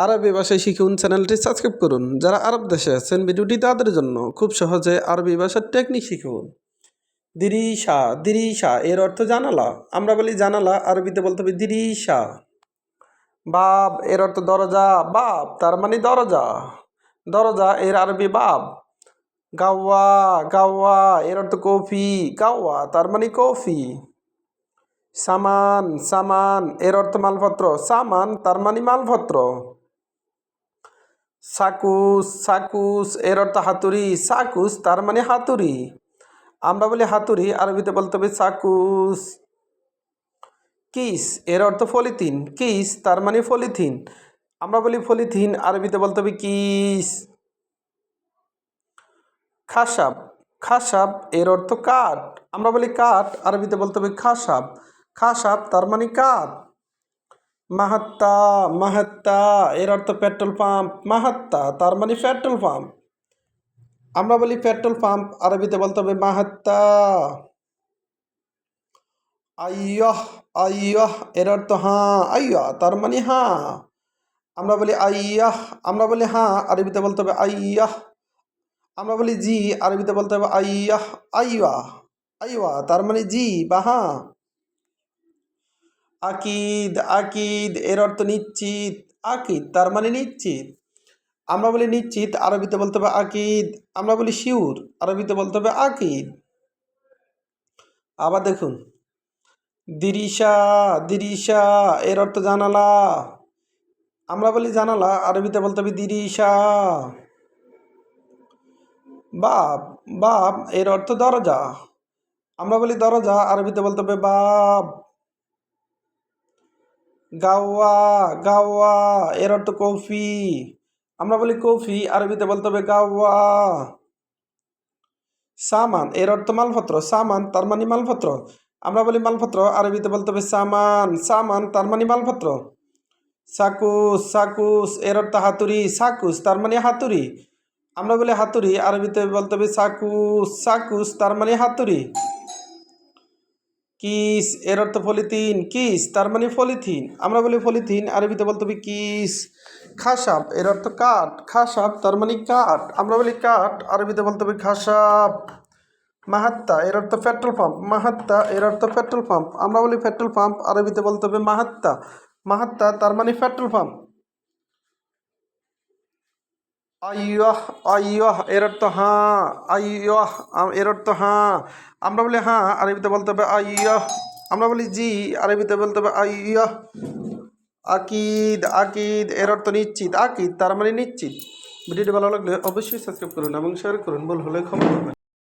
আরবি ভাষায় শিখুন চ্যানেলটি সাবস্ক্রাইব করুন। যারা আরব দেশে আছেন, ভিডিওটি তাদের জন্য খুব সহজে আরবি ভাষার টেকনিক শিখুন। দিরিশা দিরিশা এর অর্থ জানালা। আমরা বলি জানালা, আরবিতে বলতে হবে দিরিশা। বাব এর অর্থ দরজা, বাব তার মানে দরজা। দরজা এর আরবি বাব। গাওয়া গাওয়া এর অর্থ কফি, গাওয়া তার মানে কফি। সামান সামান এর অর্থ মালপত্র। সামান তার মানে মালপত্র। সাকুস সাকুস, এর অর্থ হাতুড়ি, সাকুস তার মানে হাতুড়ি। আমরা বলি হাতুড়ি, আরবিতে বলতে হবে সাকুস। কিস, এর অর্থ ফলিথিন কিস তার মানে ফলিথিন আমরা বলি ফলিথিন আরবিতে বলতে হবে কিস। খাসাব খাসাব এর অর্থ কাঠ। আমরা বলি কাঠ, আরবিতে বলতে হবে খাসাব। খাসাব তার মানে কাঠ। মাহাত্তা মাহাত্তা, এর অর্থ পেট্রোল পাম্প মাহাত্তা, তার মানে পেট্রোল পাম্প আমরা বলি পেট্রোল পাম্প আরবিতে বলতে হবে মাহাত্তা। আইয়হ আইয়হ, এর অর্থ হাঁ আইয়া তার মানে হাঁ। আমরা বলি আইয়াহ, আমরা বলি হাঁ, আরবিতে বলতে হবে আইয়াহ। আমরা বলি জি, আরবিতে বলতে হবে আইয়াহ আইয়া আইয়া তার মানে জি বা হাঁ। আকিদ আকিদ, এর অর্থ নিশ্চিত। আকিদ, তার মানে নিশ্চিত। আমরা বলি নিশ্চিত, আরবিতে বলতে হবে আকিদ। আমরা বলি শিউর, আরবিতে বলতে হবে আকিদ। আবার দেখুন। দিরিশা দিরিশা, এর অর্থ জানালা। আমরা বলি জানালা, আরবিতে বলতে হবে দিরিশা। বাপ বাপ এর অর্থ দরজা। আমরা বলি দরজা, আরবিতে বলতে হবে বাব। গাওয়া গাওয়া, এর অর্থ কফি। আমরা বলি কফি, আরবিতে বলতে হবে গাওয়া। সামান, এর অর্থ মালপত্র। সামান, তার মানে মালপত্র। আমরা বলি মালপত্র, আরবিতে বলতে হবে সামান। সামান, তার মানে মালপত্র। সাকুস সাকুস, এর অর্থ হাতুড়ি। সাকুস, তার মানে হাতুড়ি। আমরা বলি হাতুড়ি, আরবিতে বলতে হবে সাকুস। সাকুস, তার মানে হাতুড়ি। কিস, এর অর্থ ফলিথিন কিস, তার মানে ফলিথিন আমরা বলি ফলিথিন আরবিতে বলতে হবে কিস। খাসাপ, এর অর্থ কাঠ। খাসাপ, তার মানে কাঠ। আমরা বলি কাঠ, আরবিতে বলতে হবে খাসাপ। মাহাত্তা, এর অর্থ পেট্রোল পাম্প। মাহাত্তা, এর অর্থ পেট্রোল পাম্প। আমরা বলি পেট্রোল পাম্প, আরবিতে বলতে হবে মাহাত্তা। মাহাত্তা, তার মানে পেট্রোল পাম্প। আইয়াহ আইয়াহ এর অর্থ হাঁ, আইয়াহ এর অর্থ হাঁ। আমরা বলি হাঁ, আরবিতে বলতে হবে আইয়াহ। আমরা বলি জি, আরবিতে বলতে হবে আইয়াহ। আকিদ আকিদ এর অর্থ নিশ্চিত। আকিদ, তার মানে নিশ্চিত। ভিডিওটি ভালো লাগলে অবশ্যই সাবস্ক্রাইব করুন এবং শেয়ার করুন। ভুল হলে খবর করবেন।